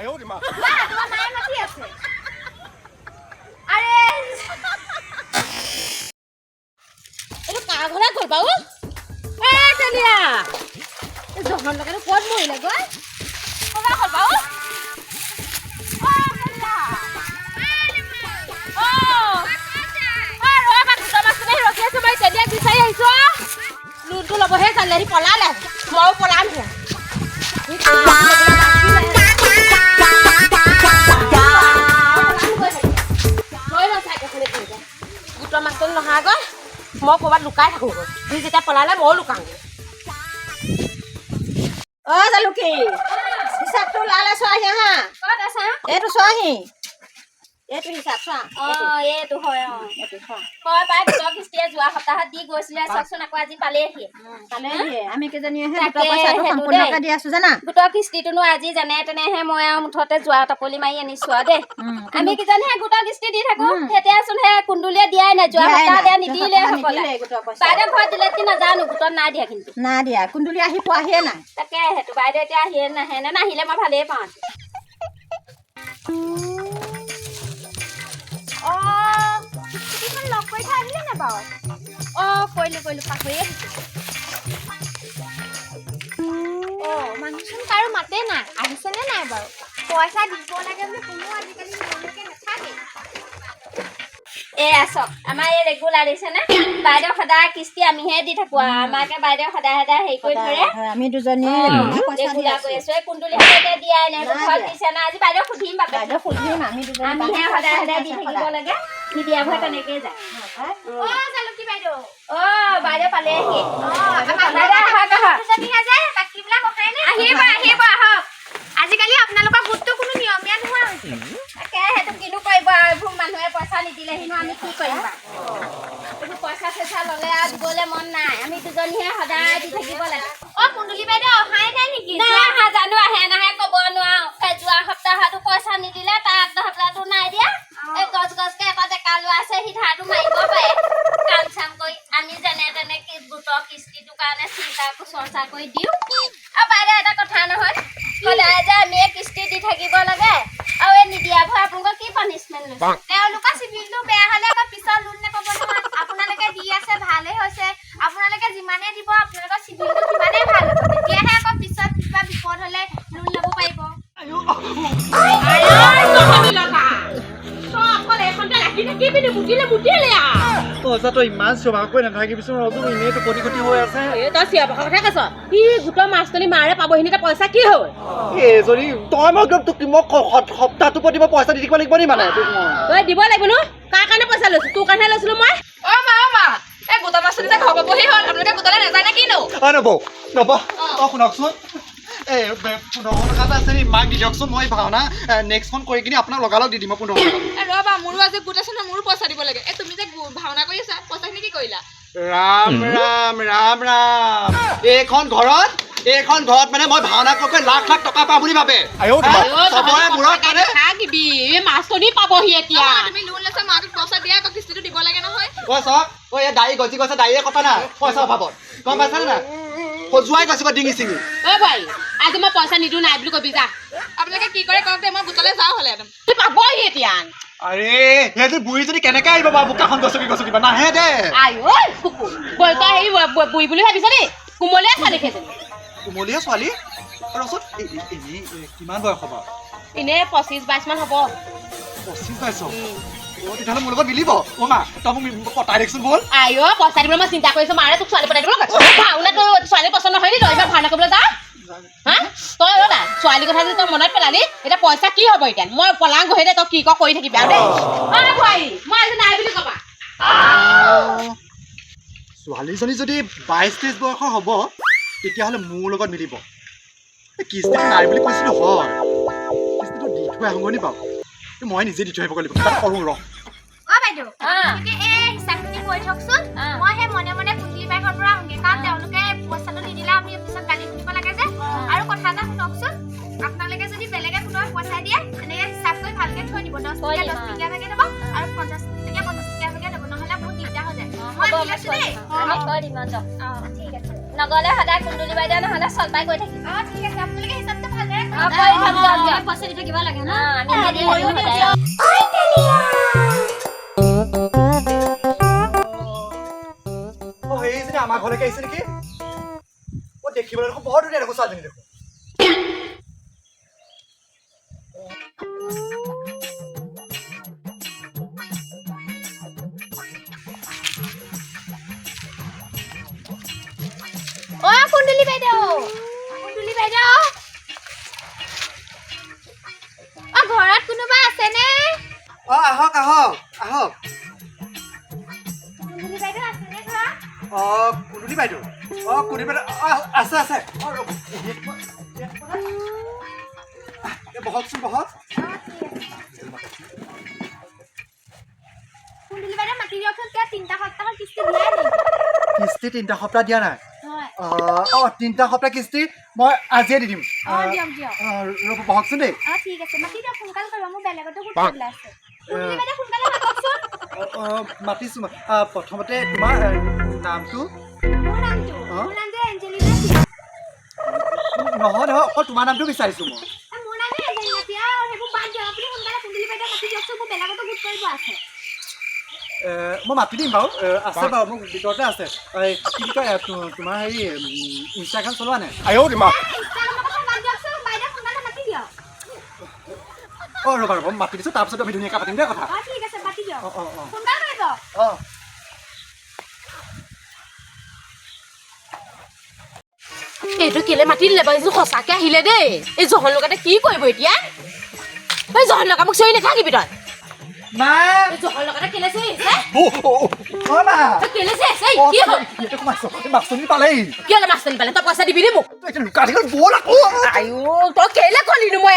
আয় ওরে মা তোমার মায়ের মাটি আছে আরে এটা কা ঘোরা করবা ও এ চালিয়া এ জহন লগালে কোন মহিলা গো? কোবা করবা ও Lụt tôi là bố hết dần lấy đi bỏ lát này Máu bỏ lát này গোটৰ নহা আগত মই ক'ৰবাত লুকাই থাকোঁগৈ সি যেতিয়া পলালে ময়ো লুকাওঁগৈ অ জালুকি। হিচাপটো ওলালে চোৱাহি হা? এইটো চোৱাহি এইটো হিচাপ চোৱা। অ এইটো হয় অ। কয় পাই গোটৰ কিস্তিয়ে যোৱা সপ্তাহত দি গৈছিলে চাওকচোন আকৌ আজি পালেহি পালেহিয়ে আমি গোটৰ। দি আছো জানা? কিস্তিটোনো আজি যেনে তেনেহে মই আৰু মুঠতে যোৱা টপলি মাৰি আনিছো আৰু দেই। আমি কিজনীহে গোটৰ কিস্তি দি থাকো। তেতিয়াচোন সেই কুন্দুলিয়ে দিয়াই নাই। যোৱা দিয়াই সপ্তাহ নাই। দিয়া নিদিলে সকলে। বাইদেউ ঘৰত দিলে কি নাজানো গোটত নাই দিয়া কিন্তু। নাই দিয়া। কুন্দুলি আহি পোৱাহিয়ে নাই। তাকে সেইটো বাইদেউ এতিয়া আহিয়ে নাহে নে নাহিলে মই ভালেই পাওঁ। অ কিস্তিখন লগ কৰি থৈ আহিলে নে বাৰু অ কৰিলোঁ কৰিলোঁ পাহৰিয়ে অ মানুহচোন কাৰো মাতে নাই। আহিছেনে নাই বাৰু পইচা দিব লাগে বুলি কোনো আজিকালি এয়া চাওক আমাৰ এই ৰেগুলাৰ দিছেনে বাইদেউ সদায় কিস্তি আমিহে দি থাকো আমাকে বাইদেউ সদায় সদায় হেৰি কৰি ধৰে। আমি দুজনীয়ে পইচা দি ৰেগুলাৰ আছো। কৰি আছো। এই কুন্দুলিহঁতে এতিয়া দিয়াই নাই। দিছে না আজি বাইদেউ সুধিম বাপেক। বাইদেউ সুধিম আমি দুজনী আমিহে সদায় সদায় দি থাকিব লাগে। নিদিয়াবোৰ তেনেকেই যায়। অ জালুকি বাইদেউ? অ বাইদেউ পালেহি। বাইদেউ আহক আহক। আহিব আহিব আহক। আজিকালি নিয়মীয়া নোহোৱা তাকে সেইটো কিনো কৰিব এইবোৰ মানুহে পইচা নিদিলেহিনো আমি কি এইবোৰ পইচা চইচা ল'লে আৰু দিবলৈ মন নাই। আমি দুজনীহে সদায় দি থাকিব লাগে। অ কুন্দুলি বাইদেউ অহাই নাই নেকি? নাই অহা জানো আহে নাহে ক'ব নোৱাৰো। সেই যোৱা সপ্তাহতো পইচা নিদিলে তাৰ আগৰ সপ্তাহটো নাই দিয়া। এই গছ গছকে এটা ডেকা ল'ৰা আছে সি ধাৰটো মাৰিব পাৰে। কাম চাম কৰি আমি যেনে তেনে গোটৰ কিস্তিটোৰ কাৰণে চিন্তা চৰ্চা কৰি দিওঁ। আৰু বাইদেউ এটা কথা নহয়। সদায় যে আমি এই কিস্তি দি থাকিব লাগে নিদিয়াবোৰ আপোনালোকৰ কি পানিচমেণ্ট লৈছে? তেওঁলোকৰ চিভিলটো বেয়া হ'লে আকৌ পিছত লোন নাপাব নহয়। আপোনালোকে দি আছে ভালেই হৈছে। আপোনালোকে যিমানে দিব আপোনালোকৰ চিভিলটো সিমানেই ভাল। হ'ব তেতিয়াহে আকৌ পিছত কিবা বিপদ হ'লে লোন ল'ব পাৰিব। পইচাটো ইমান চিঞৰ নাথাকিবিচোন ৰচোন এনেই হৈ আছে। তই চিঞৰ বাখৰ কথা কৈছ? সি গোটৰ মাছজনী মাৰে পাবহি নে পইচা কি হ'ল? এজনী তই মই তোক মোক স- সপ্তাহটো প্ৰতি মই পইচা দি থাকিব লাগিব নি মানে? মই তই দিব লাগিব নো? কাৰ কাৰণে পইচা লৈছো? তোৰ কাৰণেহে লৈছিলো মই? অ মা অ মা এই গোটৰ মাছটো যে ঘৰ পাবহি হ'ল আপোনালোকে গোটলে নাযায় নে কিনো? অ নব নব অ শুনকচোন। মাক দি মই ভাওনা নেক্সট ফোন কৰি কিনি আপোনাক লগালগ দি দিম মই পোন্ধৰশ ৰ'বা মোৰো আজি গোট আছে ন মোৰো পইচা দিব লাগে। এই তুমি যে ভাওনা কৰি আছা পইচাখিনি কি কৰিলা? ৰাম ৰাম ৰাম ৰাম। এইখন ঘৰত এইখন ঘৰত মানে মই ভাওনা কৰি লাখ লাখ টকা পাম বুলি ভাবে। চবৰে মানে- মাছনি পাবহি এতিয়া। তুমি লোন লৈছা মাটোক পইচা দিয়া আকৌ কিস্তিটো দিব লাগে নহয়। কৈ চাওক ঐ দাড়ি গজি গৈছে দাড়িয়ে কটা না পইচা অভাৱত। গম পাইছা না সজুৱাই গৈছে বা ডিঙি চিঙি। ঐ বোৱাৰী আজি মই পইচা নিদিওঁ নাই বুলি কবি যা। আপোনালোকে কি কৰে কওক দে মই গোটলে যাওঁ হ'লে পাবহি এতিয়া আৰে সেইটো বুঢ়ীজনী কেনেকে আহিব বাৰু বোকাখন গছকি গছকি নাহে দে। আই ঐ বৈ তই হেৰি বুঢ়ী বুলি ভাবিছ নি? কোমলীয়া ছোৱালী সেইজনী। কোমলীয়া ছোৱালী? ৰচোন কিমান বয়স হ'ব এনেই পঁচিছ বাইছ মান হ'ব। পঁচিছ বাইছ? অ তেতিয়াহ'লে মোৰ লগত মিলিব অ মা তই মোক পতাই দেচোন ব'ল। আই ঐ পইচা দিবলৈ মই চিন্তা কৰিছো মাৰে তোক ছোৱালী পঠাই দিব ভাওনা তোৰ ছোৱালী পচন্দ নহয় নি তই এইবাৰ ভাওনা কৰিবলৈ যা। হা? তই ৰ'বা ছোৱালীৰ কথা যদি তই মনত পেলালি এতিয়া পইচা কি হ'ব এতিয়া? মই পলাং গৈ দে তই কি ক কৰি থাকিবি আৰু দেই। বোৱাৰী মই আজি নাই বুলি ক'বা। ছোৱালীজনী যদি বাইছ ত্ৰিছ বয়সৰ হ'ব তেতিয়াহ'লে মোৰ লগত মিলিব। এই কিস্তিটো নাই বুলি কৈছিলোঁ হয়। কিস্তিটো দি থৈ আহোঁ নি বাৰু? মই নিজে দি থৈ আহিবগৈ লাগিব কৰোঁ ৰ। অ বাইদেউ। আপোনালোকে এই হিচাপখিনি কৰি থওকচোন। মই সেই মনে মনে কুন্দলি বাইকৰ পৰা আহোঁগে। কাৰণ তেওঁলোকে পইচাটো নিদিলে আমি পিছত গালি শুনিব লাগে যে। আৰু কথা এটা শুনকচোন। আপোনালোকে যদি বেলেগে কোনোবাই পইচা দিয়ে তেনেকে হিচাপ কৰি ভালকে থৈ দিব। দহ টকীয়া দহ টকীয়া ভাগে দিব আৰু পঞ্চাছ টকীয়া পঞ্চাছ টকীয়া ভাগে দিব। নহ'লে বহুত দিগদাৰ হৈ যায়। মই আছো দেই। ঠিক আছে। নগলে সদায় কুন্দুলি বাইদেউ নহ'লে চলপাই কৈ থাকিম। অ ঠিক আছে। আপোনালোকে হিচাপটো ভালদৰে পইচা দি থাকিব লাগে ন? আমাৰ ঘৰলৈকে আহিছে নেকি? অ দেখিবলৈ দেখোন বৰ ধুনীয়া দেখোন ছোৱালীজনী দেখোন। অ বাইদেউ। কুণ্ডলী বাইদেউ। অ ঘৰত কোনোবা আছেনে? অ আহক আহক। আছে আছে। বহকচোন বহক কিস্তি তিনিটা সপ্তাহ দিয়া নাই? হয়। অ অ তিনিটা সপ্তাহ কিস্তি মই আজিয়ে দি দিম। ৰ'ব বহকচোন দেই। অ ঠিক আছে মাতি নহয় নহয় অকল তোমাৰ নামটো বিচাৰিছোঁ মই। মই মাতি দিম বাৰু আছে বাৰু মোৰ ভিতৰতে আছে। এই, কি বুলি কয় তোমাৰ হেৰি ইনষ্টাগ্ৰাম চলোৱা নাই? অঁ ৰ'বা ৰ'বা মাতি দিছোঁ তাৰপিছত আমি ধুনীয়াকৈ পাতিম দেই কথা। অ ঠিক আছে মাতি দিয়ক। অঁ অঁ অঁ সোনকালে কৰিব অঁ এইটো কেলে মাতি দিলে বাৰু? এইটো সঁচাকে আহিলে দেই। এই জহন লগাতে কি কৰিব এতিয়া? এই জহন লগা মোক চিঞৰি নাথাকিবি তই। মা। জহন লগাতে কেলে চিঞৰি অ' অ' অ' মা। তই কেলে চিঞৰি আহিছে? এই অ' কি হ'ল? ইয়াতে সোমাইছ এই মাছজনী পালেই। কিয় মাষ্টৰ পালে? তই পইচা দিবি নি মোক? তই এতিয়া লুকা থাকিল বল আকৌ। আইও তই কেলে কলিনো? মই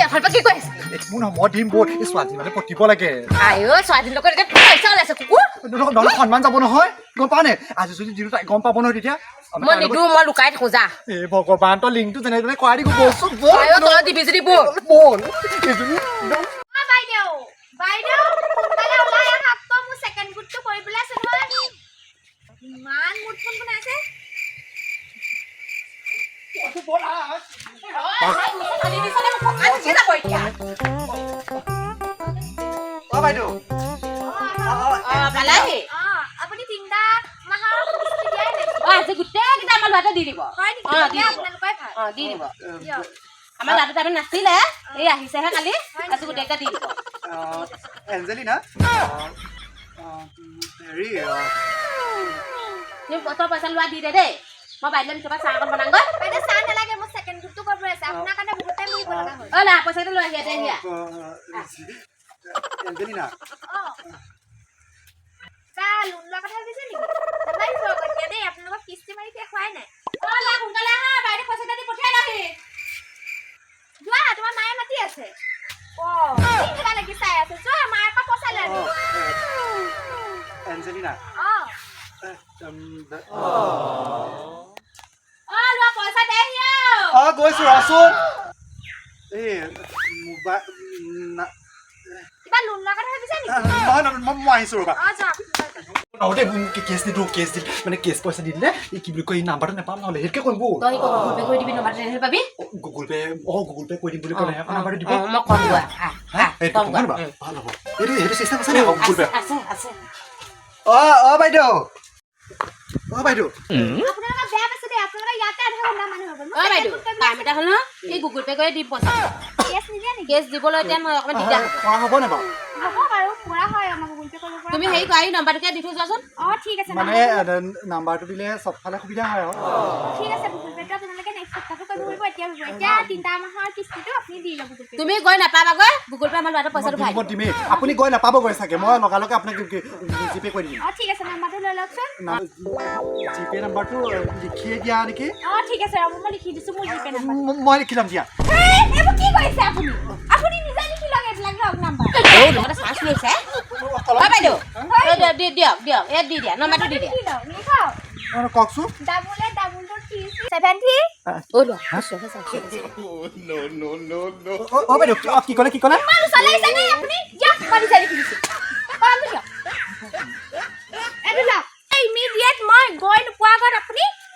কিন্তু মই দিম কি কৈ আছে? বল এই ছোৱালী মানে পতিব লাগে। আইও ছোৱালীৰ লগত এতিয়া পইচা ওলাইছে কুকুৰ। নহ'লে সন্মান যাব নহয় গম পাৱ নে? আজি যদি তাই গম পাব নহয় তেতিয়া। মই নিদো মই লুকাই থাকো যা। এ ভগৱান তই লিংকটো যেনে তেনে কৰাই দিব বলচোন বল আইও তই দিবি যদি বল বল এইজনী বাইদেউ বাইদেউ সোনকালে ওলাই আহক। আকৌ মোৰ ছেকেণ্ড গোটটো কৰিবলৈ আছে নহয় ইমান মুড ফোন বনাইছে আমাৰ তাৰমানে নাছিলে। এই আহিছেহে কালি। আজি গোটেইকেইটা দি দিব। অ, এঞ্জেলিনা? অ, অ, হেৰি অ, তুমি তই পইচা লোৱা দি দে দেই। মই বাইদেউ চাহ অকণ বাইদেউ চাহ নালাগে মোৰ ছেকেণ্ড গোটটো কৰিবলৈ আছে। আপোনাৰ কাৰণে বহুত টাইম বহিব লগা হ'ল। অ ল'ৰা পইচাটো লৈ আহি ইয়াতে আহি এঞ্জেলিনা। কা লোন লোৱা কথা ভাবিছে নেকি? নাপাৰিব আকৌ এতিয়া দেই আপোনালোকৰ কিস্তি মাৰি শেষ হোৱাই নাই। অ ল'ৰা সোনকালে আহা বাইদেউ পইচা দি পঠিয়াই লহি। যোৱা তোমাৰ মায়ে মাতি আছে। অ কি কিবা লাগি চাই আছে। যোৱা মায়ে পৰা পইচা লৈ এঞ্জেলিনা। অ। মোবাইল না- কিবা লোন লোৱা কথা নেকি? নহয় নহয় মই মই আহিছোঁ ৰ'বা। নহ'লে কেছ দি কেছ দি মানে কেছ পইচা দি দিলে এই কি বুলি কয় এই নাম্বাৰটো নাপাম নহ'লে সেইটোকে কৰিম তই গুগল পে' কৰি দিবি নম্বৰটো পাবি? গুগল পে' অ গুগল পে' কৰি দিম বুলি ক'লে নাম্বাৰটো দিব। মই কম ভালো হ'ব। এইটো সেইটো চিষ্টেম আছে নে গুগল পে' আছে আছে। অ অ বাইদেউ। অ বাইদেউ। আপোনালোকৰ বেয়া এটা হ'ল ন? এই গুগল পে' কৰি দিম পইচা কেছ নিদিয়ে নেকি? কেছ দিবলৈ এতিয়া মই অকণমান দিগদাৰ। হ'ব। কৰা হ'ব নে বাৰু? হ'ব বাৰু পুৰা হয় আমাৰ গুগল পে' কৰিব পৰা। তুমি হেৰি কৰা এই নম্বৰটোকে দি থৈ যোৱাচোন। অ ঠিক আছে মানে নাম্বাৰটো- এ, নাম্বাৰটো দিলে চবফালে সুবিধা হয় আৰু। ঠিক আছে গুগল পে'টো তুমি গৈ নাপাবাগৈ গুগল পে' আমাৰ ল'ৰাটোৰ পইচাটো ভাই মই দিমেই। আপুনি গৈ নাপাবগৈ চাগে। মই লগালগে আপোনাক জিপে' কৰি দিম। অ ঠিক আছে নাম্বাৰটো লৈ লওকচোন। জিপে' নাম্বাৰটো লিখিয়ে দিয়া নেকি? অ ঠিক আছে ৰ'ব মই লিখি দিছোঁ মোৰ জিপে' নাম্বাৰ মই লিখি ল'ম দিয়া। এইবোৰ কি কৰিছে আপুনি? আপুনি নিজে লিখি লওক এইবিলাক লওক নাম্বাৰ। চাৰ্জ লৈছে। অ বাইদেউ দিয়ক দিয়ক ইয়াত দি দিয়া নম্বৰটো দি দিয়া। কওকচোন। কি- ক'লে কি ক'লে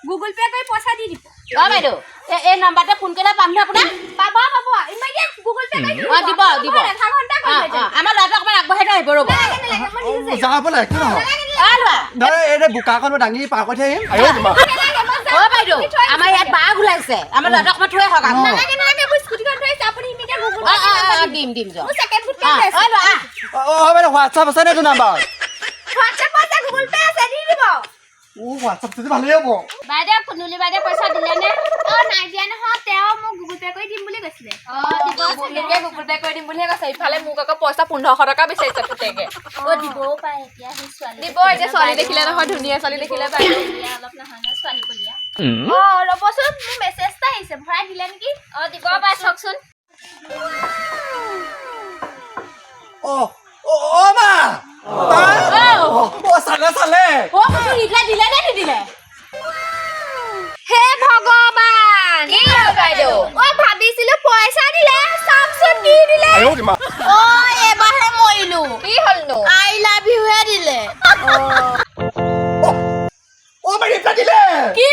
গুগল পে কৰি পইচা দি দিব অ বাইদেউ এই এই নাম্বাৰতে ফোন কৰিলে পাম নে আপোনাক পাব পাব ইমানে গুগল পে কৰি অ দিব দিব আধা ঘণ্টা আমাৰ ল'ৰাটো অকণমান আগবঢ়াই থৈ আহিব ৰ'ব যাম। যাওঁ ব'লা একো নহয় নহয় এই বোকাখন মই দাঙি পাৰ কৰি থৈ আহিম অ বাইদেউ আমাৰ ইয়াত বাঘ ওলাইছে আমাৰ ল'ৰাটো অকণমান থৈ আহক আকৌ নালাগে নালাগে মই থৈ দিব। দিম দিম যোৱা হোৱাটছআপ আছে নে এইটো নাম্বাৰ অ হোৱাটছআপ আছে ভালেই হ'ব। বাইদেউ ফুনুলি বাইদেউ পইচা দিলে নে? অ নাই দিয়া নহয় তেওঁ মোক গুগল পে কৰি দিম বুলি কৈছিলে। অ দিব লোকে গুগল পে কৰি দিম বুলিহে কৈছে। ইফালে মোক আকৌ পইচা পোন্ধৰশ টকা বিচাৰিছে পুতেকে। অ দিবও পাৰে এতিয়া সেই ছোৱালী দিব এতিয়া ছোৱালী দেখিলে নহয়। ধুনীয়া ছোৱালী দেখিলে পাই কলীয়া অলপ নহয় নহয় ছোৱালী কলীয়া। অ ৰ'বচোন মোৰ মেছেজ এটা আহিছে ভৰাই দিলে নেকি? অ দিব পাৰে চাওকচোন। অ মা! দিলে দিলে নে হে ভগৱান কি হ'ল বাইদেউ? অ ভাবিছিলো পইচা দিলে চাওকচোন দি দিলে? এবাৰহে মৰিলো কি হ'লনো আই লাভ ইউহে দিলে। বাইদেউ এটা দিলে! কি